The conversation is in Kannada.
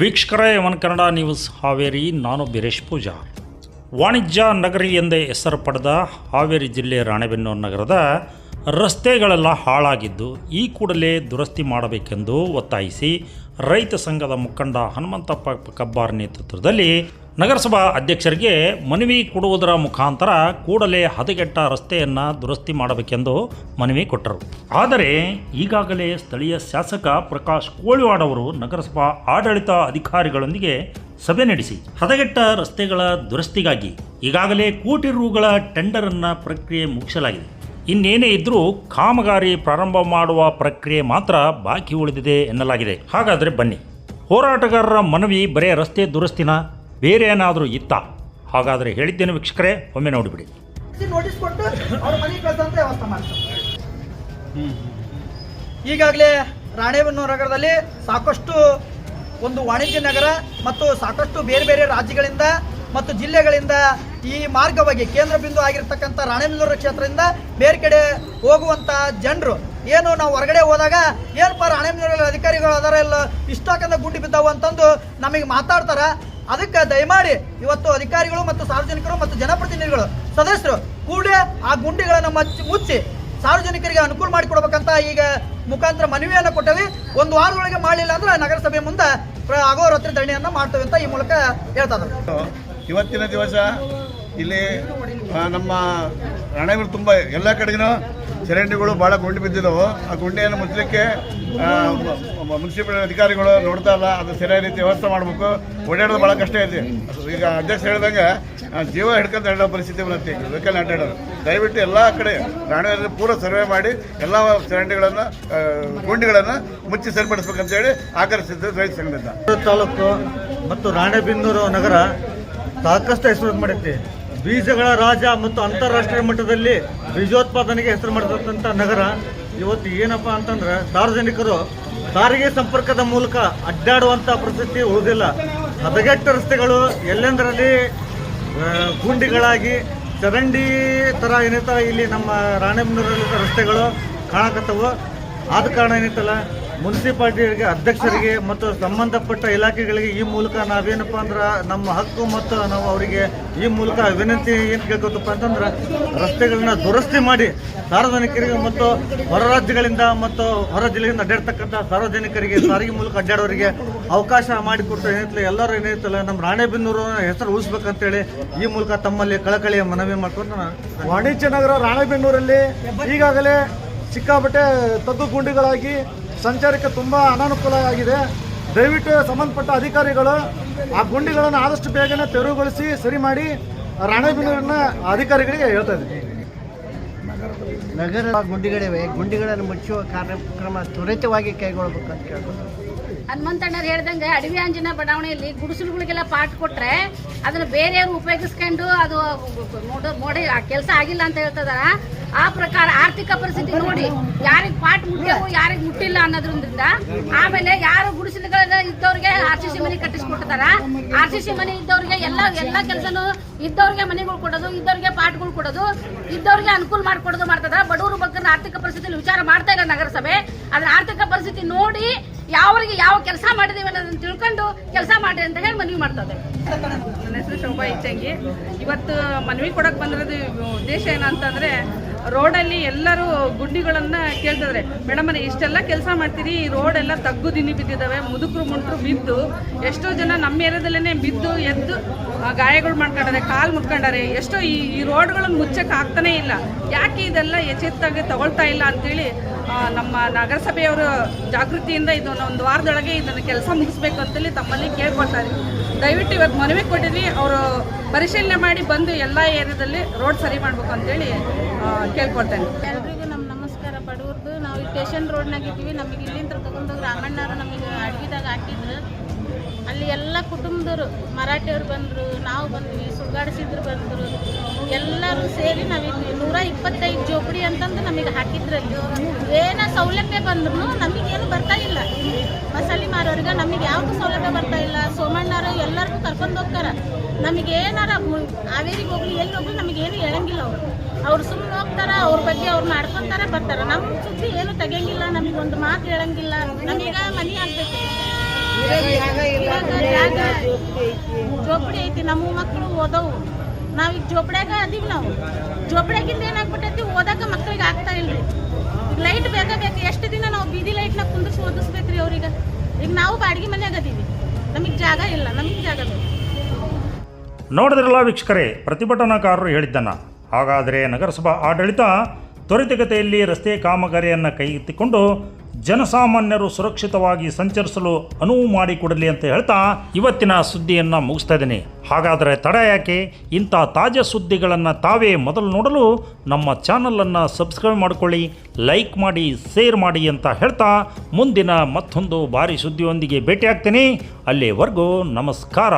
ವೀಕ್ಷಕರೇ ಒನ್ ಕನ್ನಡ ನ್ಯೂಸ್. ಹಾವೇರಿ, ನಾನು ಬಿರೇಶ್ ಪೂಜಾ. ವಾಣಿಜ್ಯ ನಗರಿ ಎಂದೇ ಹೆಸರು ಪಡೆದ ಹಾವೇರಿ ಜಿಲ್ಲೆ ರಾಣೆಬೆನ್ನೂರು ನಗರದ ರಸ್ತೆಗಳೆಲ್ಲ ಹಾಳಾಗಿದ್ದು, ಈ ಕೂಡಲೇ ದುರಸ್ತಿ ಮಾಡಬೇಕೆಂದು ಒತ್ತಾಯಿಸಿ ರೈತ ಸಂಘದ ಮುಖಂಡ ಹನುಮಂತಪ್ಪ ಕಬ್ಬಾರ್ ನೇತೃತ್ವದಲ್ಲಿ ನಗರಸಭಾ ಅಧ್ಯಕ್ಷರಿಗೆ ಮನವಿ ಕೊಡುವುದರ ಮುಖಾಂತರ ಕೂಡಲೇ ಹದಗೆಟ್ಟ ರಸ್ತೆಯನ್ನು ದುರಸ್ತಿ ಮಾಡಬೇಕೆಂದು ಮನವಿ ಕೊಟ್ಟರು. ಆದರೆ ಈಗಾಗಲೇ ಸ್ಥಳೀಯ ಶಾಸಕ ಪ್ರಕಾಶ್ ಕೋಳಿವಾಡ್ ಅವರು ನಗರಸಭಾ ಆಡಳಿತ ಅಧಿಕಾರಿಗಳೊಂದಿಗೆ ಸಭೆ ನಡೆಸಿ ಹದಗೆಟ್ಟ ರಸ್ತೆಗಳ ದುರಸ್ತಿಗಾಗಿ ಈಗಾಗಲೇ ಕೋಟಿ ರೂಗಳ ಟೆಂಡರನ್ನು ಪ್ರಕ್ರಿಯೆ ಮುಗಿಸಲಾಗಿದೆ. ಇನ್ನೇನೇ ಇದ್ರೂ ಕಾಮಗಾರಿ ಪ್ರಾರಂಭ ಮಾಡುವ ಪ್ರಕ್ರಿಯೆ ಮಾತ್ರ ಬಾಕಿ ಉಳಿದಿದೆ ಎನ್ನಲಾಗಿದೆ. ಹಾಗಾದರೆ ಬನ್ನಿ. ಹೋರಾಟಗಾರರ ಮನವಿ ಬರೇ ರಸ್ತೆ ದುರಸ್ತಿನ? ಬೇರೆ ಏನಾದರೂ ಇತ್ತ? ಹಾಗಾದರೆ ಹೇಳಿದ್ದೇನೆ ವೀಕ್ಷಕರೇ ಒಮ್ಮೆ ನೋಡಿಬಿಡಿ. ನೋಟಿಸ್ ಕೊಟ್ಟು ಅವ್ರ ಮನೆಗೆ ಕಳ್ಸಂತ ವ್ಯವಸ್ಥೆ ಮಾಡ್ತಾರೆ. ಈಗಾಗಲೇ ರಾಣೆಬೆನ್ನೂರು ನಗರದಲ್ಲಿ ಸಾಕಷ್ಟು ಒಂದು ವಾಣಿಜ್ಯ ನಗರ ಮತ್ತು ಸಾಕಷ್ಟು ಬೇರೆ ಬೇರೆ ರಾಜ್ಯಗಳಿಂದ ಮತ್ತು ಜಿಲ್ಲೆಗಳಿಂದ ಈ ಮಾರ್ಗವಾಗಿ ಕೇಂದ್ರ ಬಿಂದು ಆಗಿರ್ತಕ್ಕಂಥ ರಾಣೆಬೆನ್ನೂರು ಕ್ಷೇತ್ರದಿಂದ ಬೇರೆ ಕಡೆ ಹೋಗುವಂಥ ಜನರು ಏನು ನಾವು ಹೊರಗಡೆ ಹೋದಾಗ ಏನಪ್ಪ ರಾಣೇಬೆನ್ನೂರಲ್ಲಿ ಅಧಿಕಾರಿಗಳು ಅದಾರ ಇಲ್ಲ ಇಷ್ಟಕ್ಕಂದ ಗುಂಡಿ ಬಿದ್ದಾವು ಅಂತಂದು ನಮಗೆ ಮಾತಾಡ್ತಾರ. ಅದಕ್ಕೆ ದಯಮಾಡಿ ಇವತ್ತು ಅಧಿಕಾರಿಗಳು ಮತ್ತು ಸಾರ್ವಜನಿಕರು ಮತ್ತು ಜನಪ್ರತಿನಿಧಿಗಳು, ಸದಸ್ಯರು ಕೂಡಲೇ ಆ ಗುಂಡಿಗಳನ್ನು ಮಚ್ಚಿ ಮುಚ್ಚಿ ಸಾರ್ವಜನಿಕರಿಗೆ ಅನುಕೂಲ ಮಾಡಿಕೊಡ್ಬೇಕಂತ ಈಗ ಮುಖಾಂತರ ಮನವಿಯನ್ನು ಕೊಟ್ಟವಿ. ಒಂದು ವಾರದೊಳಗೆ ಮಾಡಲಿಲ್ಲ ಅಂದ್ರೆ ನಗರಸಭೆ ಮುಂದೆ ಅಗೋರಾತ್ರಿ ಧರಣಿಯನ್ನು ಮಾಡ್ತೇವೆ ಅಂತ ಈ ಮೂಲಕ ಹೇಳ್ತಾರೆ ಇವತ್ತಿನ ದಿವಸ ಇಲ್ಲಿ ನಮ್ಮ ರಾಣೆಬೆನ್ನೂರು ತುಂಬ ಎಲ್ಲ ಕಡೆಗಿನ ಚರಂಡಿಗಳು ಭಾಳ ಗುಂಡಿ ಬಿದ್ದಿದ್ದವು ಆ ಗುಂಡಿಯನ್ನು ಮುಚ್ಚಲಿಕ್ಕೆ ಮುನ್ಸಿಪಲ್ ಅಧಿಕಾರಿಗಳು ನೋಡ್ತಾ ಇಲ್ಲ. ಅದು ಸರಿಯಾದ ರೀತಿ ವ್ಯವಸ್ಥೆ ಮಾಡಬೇಕು. ಓಡಾಡೋದು ಭಾಳ ಕಷ್ಟ ಐತಿ ಈಗ ಅಧ್ಯಕ್ಷ ಹೇಳಿದಂಗೆ ಜೀವ ಹಿಡ್ಕೊಂಡು ಹೇಳೋ ಪರಿಸ್ಥಿತಿ ಬರುತ್ತೆ ವೆಹಿಕಲ್ ಅಡ್ಡಾಡೋದು ದಯವಿಟ್ಟು ಎಲ್ಲ ಕಡೆ ರಾಣೆಬೆನ್ನೂರು ಪೂರ ಸರ್ವೆ ಮಾಡಿ, ಎಲ್ಲ ಚರಂಡಿಗಳನ್ನು ಗುಂಡಿಗಳನ್ನು ಮುಚ್ಚಿ ಸರಿಪಡಿಸ್ಬೇಕಂತೇಳಿ ಆಕರ್ಷಿಸಿದ್ದು ರೈತ ಸಂಘದಿಂದ. ತಾಲೂಕು ಮತ್ತು ರಾಣೆಬೆನ್ನೂರು ನಗರ ಸಾಕಷ್ಟು ಹೆಸರು ಮಾಡೈತಿ ಬೀಜಗಳ ರಾಜ ಮತ್ತು ಅಂತಾರಾಷ್ಟ್ರೀಯ ಮಟ್ಟದಲ್ಲಿ ಬೀಜೋತ್ಪಾದನೆಗೆ ಹೆಸರು ಮಾಡಿದಂಥ ನಗರ. ಇವತ್ತು ಏನಪ್ಪ ಅಂತಂದ್ರೆ ಸಾರ್ವಜನಿಕರು ಸಾರಿಗೆ ಸಂಪರ್ಕದ ಮೂಲಕ ಅಡ್ಡಾಡುವಂಥ ಪರಿಸ್ಥಿತಿ ಉಳಿದಿಲ್ಲ. ಹದಗೆಟ್ಟ ರಸ್ತೆಗಳು ಎಲ್ಲೆಂದರಲ್ಲಿ ಗುಂಡಿಗಳಾಗಿ ಚರಂಡಿ ಥರ ಏನೈತಲ್ಲ ಇಲ್ಲಿ ನಮ್ಮ ರಾಣೆಬೆನ್ನೂರಲ್ಲಿ ರಸ್ತೆಗಳು ಕಾಣಕತ್ತವು. ಆದ ಕಾರಣ ಏನೈತಲ್ಲ ಮುನ್ಸಿಪಾಲ್ಟಿಗೆ ಅಧ್ಯಕ್ಷರಿಗೆ ಮತ್ತು ಸಂಬಂಧಪಟ್ಟ ಇಲಾಖೆಗಳಿಗೆ ಈ ಮೂಲಕ ನಾವೇನಪ್ಪ ಅಂದ್ರೆ ನಮ್ಮ ಹಕ್ಕು ಮತ್ತು ನಾವು ಅವರಿಗೆ ಈ ಮೂಲಕ ವಿನಂತಿ ಏನು ಕೇಳ್ಕೊತಪ್ಪ ಅಂತಂದ್ರೆ ರಸ್ತೆಗಳನ್ನ ದುರಸ್ತಿ ಮಾಡಿ ಸಾರ್ವಜನಿಕರಿಗೆ ಮತ್ತು ಹೊರ ರಾಜ್ಯಗಳಿಂದ ಮತ್ತು ಹೊರ ಜಿಲ್ಲೆಯಿಂದ ಅಡ್ಡಾಡ್ತಕ್ಕಂಥ ಸಾರ್ವಜನಿಕರಿಗೆ, ಸಾರಿಗೆ ಮೂಲಕ ಅಡ್ಡಾಡೋರಿಗೆ ಅವಕಾಶ ಮಾಡಿಕೊಟ್ಟು ಏನೈತಲ್ಲ ಎಲ್ಲರೂ ಏನೈತಲ್ಲ ನಮ್ಮ ರಾಣೆಬೆನ್ನೂರು ಹೆಸರು ಉಳಿಸ್ಬೇಕಂತೇಳಿ ಈ ಮೂಲಕ ತಮ್ಮಲ್ಲಿ ಕಳಕಳಿಯ ಮನವಿ ಮಾಡ್ಕೊಂಡು ವಾಣಿಜ್ಯ ನಗರ ರಾಣೆಬೆನ್ನೂರಲ್ಲಿ ಈಗಾಗಲೇ ಸಿಕ್ಕಾಪಟ್ಟೆ ತಗ್ಗು ಗುಂಡಿಗಳಾಗಿ ಸಂಚಾರಕ್ಕೆ ತುಂಬ ಅನಾನುಕೂಲ ಆಗಿದೆ ದಯವಿಟ್ಟು ಸಂಬಂಧಪಟ್ಟ ಅಧಿಕಾರಿಗಳು ಆ ಗುಂಡಿಗಳನ್ನು ಆದಷ್ಟು ಬೇಗನೆ ತೆರವುಗೊಳಿಸಿ, ಸರಿ ಮಾಡಿ. ರಾಣೆಬೆನ್ನೂರಿನ ಅಧಿಕಾರಿಗಳಿಗೆ ಹೇಳ್ತಾ ಇದ್ದೀನಿ. ನಗರ ಗುಂಡಿಗಳಿವೆ ಗುಂಡಿಗಳನ್ನು ಮುಚ್ಚುವ ಕಾರ್ಯಕ್ರಮ ತ್ವರಿತವಾಗಿ ಅಂತ ಕೇಳ್ಬೋದು ಹನುಮಂತಣ್ಣರು ಹೇಳ್ದಂಗೆ ಅಡವಿ ಅಂಜನ ಬಡಾವಣೆಯಲ್ಲಿ ಗುಡಿಸಲುಗಳಿಗೆಲ್ಲ ಪಾಠ ಕೊಟ್ರೆ ಅದನ್ನ ಬೇರೆಯವರು ಉಪಯೋಗಿಸ್ಕೊಂಡು ಅದು ಮೋಡ ಆ ಕೆಲಸ ಆಗಿಲ್ಲ ಅಂತ ಹೇಳ್ತದಾರ ಆ ಪ್ರಕಾರ ಆರ್ಥಿಕ ಪರಿಸ್ಥಿತಿ ನೋಡಿ, ಯಾರಿಗೆ ಪಾಠ ಮುಟ್ಟಬೇಕು ಯಾರಿಗೆ ಮುಟ್ಟಿಲ್ಲ ಅನ್ನೋದ್ರಿಂದ ಆಮೇಲೆ ಯಾರು ಗುಡಿಸಲುಗಳ ಇದ್ದವ್ರಿಗೆ ಆರ್ ಸಿ ಸಿ ಮನೆ ಕಟ್ಟಿಸ್ಕೊಡ್ತಾರ ಆರ್ ಸಿ ಸಿ ಮನೆ ಇದ್ದವ್ರಿಗೆ ಎಲ್ಲ ಎಲ್ಲ ಕೆಲಸನು ಇದ್ದವ್ರಿಗೆ ಮನೆಗಳು ಕೊಡೋದು, ಇದ್ದವ್ರಿಗೆ ಪಾಠಗಳು ಕೊಡೋದು, ಇದ್ದವ್ರಿಗೆ ಅನುಕೂಲ ಮಾಡ್ಕೊಡೋದು ಮಾಡ್ತದ ಬಡವರು ಬಗ್ಗೆ ಆರ್ಥಿಕ ಪರಿಸ್ಥಿತಿ ವಿಚಾರ ಮಾಡ್ತಾ ಇಲ್ಲ ನಗರಸಭೆ. ಆದ್ರೆ ಆರ್ಥಿಕ ಪರಿಸ್ಥಿತಿ ನೋಡಿ ಯಾವರಿಗೆ ಯಾವ ಕೆಲಸ ಮಾಡಿದೀವಿ ಅನ್ನೋದನ್ನ ತಿಳ್ಕೊಂಡು ಕೆಲಸ ಮಾಡ್ರಿ ಅಂತ ಹೇಳಿ ಮನವಿ ಮಾಡ್ತದೆ. ನನ್ನ ಹೆಸರು ಶೋಭಾ ಇಚ್ಚಂಗಿ. ಇವತ್ತು ಮನವಿ ಕೊಡಕ್ ಬಂದಿರೋದು ಉದ್ದೇಶ ಏನಂತಂದ್ರೆ, ರೋಡಲ್ಲಿ ಎಲ್ಲರೂ ಗುಂಡಿಗಳನ್ನ ಕೇಳ್ತಿದ್ರೆ. ಮೇಡಮ್ ಇಷ್ಟೆಲ್ಲ ಕೆಲಸ ಮಾಡ್ತೀರಿ, ಈ ರೋಡ್ ಎಲ್ಲ ತಗ್ಗು ದಿನಿ ಬಿದ್ದಿದ್ದಾವೆ ಮುದುಕರು, ಮುಂಟ್ರು ಬಿದ್ದು, ಎಷ್ಟೋ ಜನ ನಮ್ಮ ಏರಿಯಾದಲ್ಲೇ ಬಿದ್ದು ಎದ್ದು ಗಾಯಗಳು ಮಾಡ್ಕೊಂಡಾರೆ, ಕಾಲು ಮುಟ್ಕೊಂಡಾರೆ, ಎಷ್ಟೋ ಈ ಈ ರೋಡ್ಗಳನ್ನು ಮುಚ್ಚಕ್ಕೆ ಆಗ್ತಾನೇ ಇಲ್ಲ. ಯಾಕೆ ಇದೆಲ್ಲ ಎಚ್ಚೆತ್ತಾಗಿ ತಗೊಳ್ತಾ ಇಲ್ಲ ಅಂತೇಳಿ ನಮ್ಮ ನಗರಸಭೆಯವರು ಜಾಗೃತಿಯಿಂದ ಇದನ್ನು ಒಂದು ವಾರದೊಳಗೆ ಇದನ್ನು ಕೆಲಸ ಮುಗಿಸ್ಬೇಕು ಅಂತೇಳಿ ತಮ್ಮಲ್ಲಿ ಕೇಳ್ಕೊಳ್ತಾರೆ. ದಯವಿಟ್ಟು ಇವತ್ತು ಮನವಿ ಕೊಟ್ಟಿದ್ವಿ. ಅವರು ಪರಿಶೀಲನೆ ಮಾಡಿ ಬಂದು ಎಲ್ಲ ಏರಿಯಾದಲ್ಲಿ ರೋಡ್ ಸರಿ ಮಾಡ್ಬೇಕು ಅಂತೇಳಿ ಕೇಳ್ಕೊಳ್ತೇನೆ. ಎಲ್ರಿಗೂ ನಮ್ಮ ನಮಸ್ಕಾರ ಬಡವ್ರದ್ದು ನಾವು ಈ ಸ್ಟೇಷನ್ ರೋಡ್ನಾಗ ನಮಗೆ ಇಲ್ಲಿಂದ ತಗೊಂಡೋಗಿ ರಾಮಣ್ಣವರು ನಮಗೆ ಅಡ್ಗಿದಾಗ ಹಾಕಿದ್ರು. ಅಲ್ಲಿ ಎಲ್ಲ ಕುಟುಂಬದವರು, ಮರಾಠಿಯವ್ರು ಬಂದರು, ನಾವು ಬಂದ್ವಿ, ಸುಳ್ಗಾಡಿಸಿದ್ರು ಬಂದರು. ಎಲ್ಲರೂ ಸೇರಿ ನಾವಿಲ್ಲಿ ನೂರ ಇಪ್ಪತ್ತೈದು ಜೋಪಡಿ ಅಂತಂದು ನಮಗೆ ಹಾಕಿದ್ರಲ್ಲಿ. ಏನೋ ಸೌಲಭ್ಯ ಬಂದ್ರು ನಮಗೇನು ಬರ್ತಾ ಇಲ್ಲ. ಮಸಾಲೆ ಮಾರೋರಿಗೆ ನಮಗೆ ಯಾವುದು ಸೌಲಭ್ಯ ಬರ್ತಾ ಇಲ್ಲ. ಸೋಮಣ್ಣರು ಎಲ್ಲರಿಗೂ ಕರ್ಕೊಂಡು ಹೋಗ್ತಾರ. ನಮಗೆ ಏನಾರ ಹಾವೇರಿಗೆ ಹೋಗ್ಲಿ ಎಲ್ಲಿ ಹೋಗ್ಲಿ ನಮಗೇನು ಹೇಳಂಗಿಲ್ಲ ಅವರು. ಅವ್ರು ಸುಮ್ಮನೆ ಹೋಗ್ತಾರ ಅವ್ರ ಬಗ್ಗೆ ಅವ್ರು ಮಾಡ್ಕೊತಾರೆ ಬರ್ತಾರೆ. ನಮ್ಮ ಸುದ್ದಿ ಏನು ತೆಗಿಯಂಗಿಲ್ಲ ಒಂದು ಮಾತು ಹೇಳಂಗಿಲ್ಲ. ನಮೀಗ ಮನೆ ಜಾಗ ಜೋಪಡಿ ಐತಿ ನಮ್ಮ ಮಕ್ಕಳು ಓದವು. ನಾವೀಗ ಜೋಪಡ್ಯಾಗ ಅದೀವಿ ನಾವು. ಜೋಪಡ್ಯಾಗಿಂದ ಏನಾಗ್ಬಿಟ್ಟೈತಿ ಓದಾಕ ಮಕ್ಕಳಿಗೆ ಆಗ್ತಾ ಇಲ್ರಿ. ಲೈಟ್ ಬೇಗ ಬೇಕು. ಎಷ್ಟು ದಿನ ನಾವು ಬೀದಿ ಲೈಟ್ನ ಕುಂದಿರ್ಸಿ ಓದಿಸ್ಬೇಕ್ರಿ ಅವ್ರಿಗೆ? ಈಗ ನಾವು ಬಾಡಿಗೆ ಮನೆಯಾಗ ಅದೀವಿ. ನಮಗೆ ಜಾಗ ಇಲ್ಲ. ನಮಗೆ ಜಾಗ ನೋಡಿದ್ರಲ್ಲ ವೀಕ್ಷಕರೇ, ಪ್ರತಿಭಟನಾಕಾರರು ಹೇಳಿದ್ದನ್ನು. ಹಾಗಾದರೆ ನಗರಸಭಾ ಆಡಳಿತ ತ್ವರಿತಗತಿಯಲ್ಲಿ ರಸ್ತೆ ಕಾಮಗಾರಿಯನ್ನು ಕೈಗೆತ್ತಿಕೊಂಡು ಜನಸಾಮಾನ್ಯರು ಸುರಕ್ಷಿತವಾಗಿ ಸಂಚರಿಸಲು ಅನುವು ಮಾಡಿಕೊಡಲಿ ಅಂತ ಹೇಳ್ತಾ ಇವತ್ತಿನ ಸುದ್ದಿಯನ್ನು ಮುಗಿಸ್ತಾ ಇದ್ದೀನಿ. ಹಾಗಾದರೆ ತಡ ಯಾಕೆ? ಇಂಥ ತಾಜಾ ಸುದ್ದಿಗಳನ್ನು ತಾವೇ ಮೊದಲು ನೋಡಲು ನಮ್ಮ ಚಾನಲನ್ನು ಸಬ್ಸ್ಕ್ರೈಬ್ ಮಾಡಿಕೊಳ್ಳಿ, ಲೈಕ್ ಮಾಡಿ, ಶೇರ್ ಮಾಡಿ ಅಂತ ಹೇಳ್ತಾ ಮುಂದಿನ ಮತ್ತೊಂದು ಭಾರಿ ಸುದ್ದಿಯೊಂದಿಗೆ ಭೇಟಿಯಾಗ್ತೀನಿ. ಅಲ್ಲಿವರೆಗೂ ನಮಸ್ಕಾರ.